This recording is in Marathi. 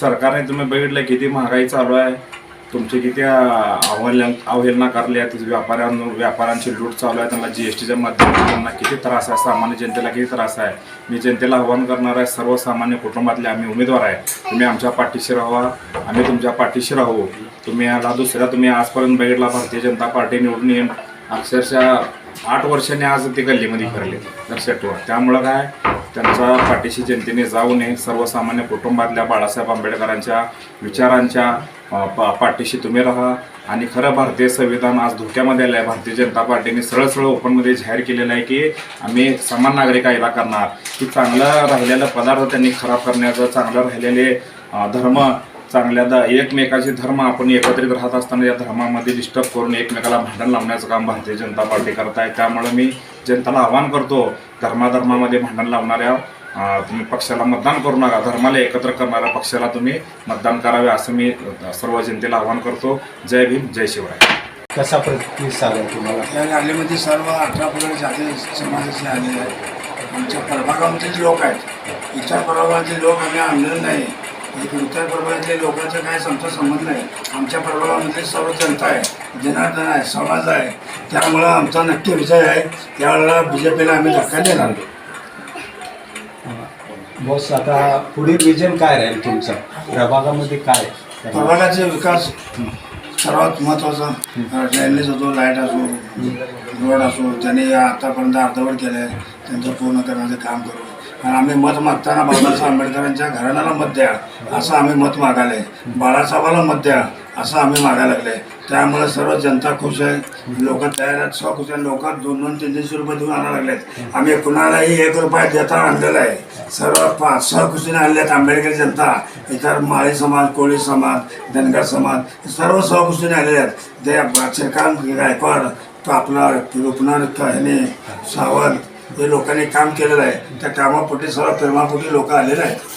सरकारने तुम्ही बघितलं किती महागाई चालू आहे. तुमची किती अं, अवहेलना अवहेलना करली आहे तिथे व्यापाऱ्यांची लूट चालू आहे. त्यांना जी एस टीच्या माध्यमातून त्यांना किती त्रास आहे? सामान्य जनतेला किती त्रास आहे? मी जनतेला आव्हान करणार आहे सर्वसामान्य कुटुंबातले आम्ही उमेदवार आहे. तुम्ही आमच्या पाठीशी राहा. आम्ही तुमच्या पाठीशी राहू. तुम्ही याला दुसऱ्या तुम्ही आजपर्यंत बघितला भारतीय जनता पार्टी निवडून येईन अक्षरशः आठ वर्षांनी आज ते गल्लीमध्ये फिरले लक्षात ठेवा. त्यामुळं काय? त्यांचा पाठीशी जनतेने जाऊ नये. सर्वसामान्य कुटुंबातल्या बाळासाहेब आंबेडकरांच्या विचारांच्या पा पाठीशी तुम्ही राहा. आणि खरं भारतीय संविधान आज धोक्यामध्ये आलं आहे भारतीय जनता पार्टीने सरळ सरळ ओपनमध्ये जाहीर केलेलं आहे की आम्ही समान नागरिक कायदा करणार? की चांगलं राहिलेलं पदार्थ त्यांनी खराब करण्याचं चांगलं राहिलेले धर्म चांगल्या द एकमेकाचे धर्म आपण एकत्रित राहत असताना या धर्मामध्ये डिस्टर्ब करून एकमेकाला भांडण लावण्याचं काम भारतीय जनता पार्टी करत आहे त्यामुळे मी जनतेला आवाहन करतो धर्माधर्मामध्ये भांडण लावणाऱ्या तुम्ही पक्षाला मतदान करू नका. धर्माला एकत्र करणाऱ्या पक्षाला तुम्ही मतदान करावे असं मी सर्व जनतेला आवाहन करतो. जय भीम जय शिवराय. कसा प्रतिसाद आहे तुम्हाला? या रॅलीमध्ये सर्व अठरा पगड जाती समाजाचे आलेले आहेत. आमच्या प्रभागामधील लोक आहेत इतर प्रभागातील लोक आम्ही आणलेले नाही. एक इतर प्रभागातल्या लोकांचा काय आमचा संबंध नाही. आमच्या प्रभागामधली सर्व जनता आहे जनार्दन आहे समाज आहे. त्यामुळं आमचा नक्की विजय आहे. त्यावेळेला बी जे पीला आम्ही धक्का देणार नाही. बॉस आता पुढील विजन काय राहील तुमचं? प्रभागामध्ये काय? प्रभागाचे विकास सर्वात महत्त्वाचा. ड्रेनेज असो लाइट असो रोड असो त्यांनी आतापर्यंत अर्धवट केलं आहे त्यांचं पूर्ण करण्याचं काम करू. आणि आम्ही मत मागताना बाबासाहेब आंबेडकरांच्या घराण्याला मत द्या असं आम्ही मत मागायला. आहे बाळासाहेबाला मत द्या असं आम्ही मागायला लागले. त्यामुळे सर्व जनता खुश आहे. लोक तयार आहेत स्वखुश आहे लोक दोन दोन तीन तीनशे रुपये देऊन आणायला लागलेत. आम्ही कुणालाही एक रुपया देता आणलेला आहे. सर्व पाच सहखुशीने आणले आहेत आंबेडकर जनता. इतर माळी समाज कोळी समाज धनगर समाज सर्व सहखुशीने आलेले आहेत. ते श्रीकांत गायकवाड आपला रुपनार ह्याने सावंत हे लोकांनी काम केलेलं आहे त्या कामापोटी सर्व प्रेमापोटी लोक आलेले आहेत.